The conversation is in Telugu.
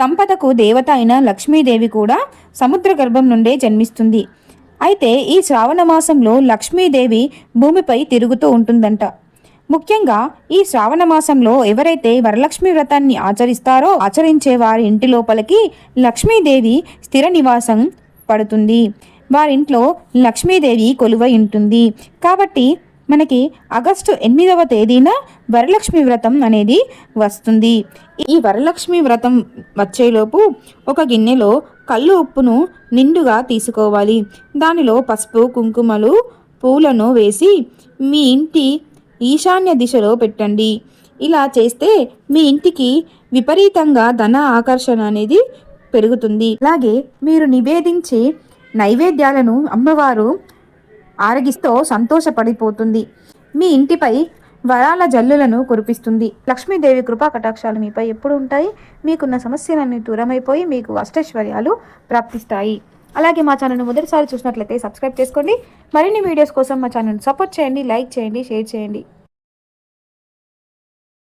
సంపదకు దేవత అయిన లక్ష్మీదేవి కూడా సముద్ర గర్భం నుండే జన్మిస్తుంది. అయితే ఈ శ్రావణ మాసంలో లక్ష్మీదేవి భూమిపై తిరుగుతూ ఉంటుందంట. ముఖ్యంగా ఈ శ్రావణ మాసంలో ఎవరైతే వరలక్ష్మి వ్రతాన్ని ఆచరిస్తారో ఆచరించే వారి ఇంటి లోపలికి లక్ష్మీదేవి స్థిర నివాసం పడుతుంది. వారింట్లో లక్ష్మీదేవి కొలువై ఉంటుంది. కాబట్టి మనకి ఆగస్టు ఎనిమిదవ తేదీన వరలక్ష్మి వ్రతం అనేది వస్తుంది. ఈ వరలక్ష్మి వ్రతం వచ్చేలోపు ఒక గిన్నెలో కళ్ళు ఉప్పును నిండుగా తీసుకోవాలి. దానిలో పసుపు కుంకుమలు పూలను వేసి మీ ఇంటి ఈశాన్య దిశలో పెట్టండి. ఇలా చేస్తే మీ ఇంటికి విపరీతంగా ధన ఆకర్షణ అనేది పెరుగుతుంది. అలాగే మీరు నివేదించే నైవేద్యాలను అమ్మవారు ఆరగిస్తో సంతోషపడిపోతుంది. మీ ఇంటిపై వరాల జల్లులను కురిపిస్తుంది. లక్ష్మీదేవి కృపా కటాక్షాలు మీపై ఎప్పుడు ఉంటాయి. మీకున్న సమస్యలన్నీ దూరమైపోయి మీకు అష్టైశ్వర్యాలు ప్రాప్తిస్తాయి. అలాగే మా ఛానల్ను మొదటిసారి చూసినట్లయితే సబ్స్క్రైబ్ చేసుకోండి. మరిన్ని వీడియోస్ కోసం మా ఛానల్ని సపోర్ట్ చేయండి లైక్ చేయండి షేర్ చేయండి.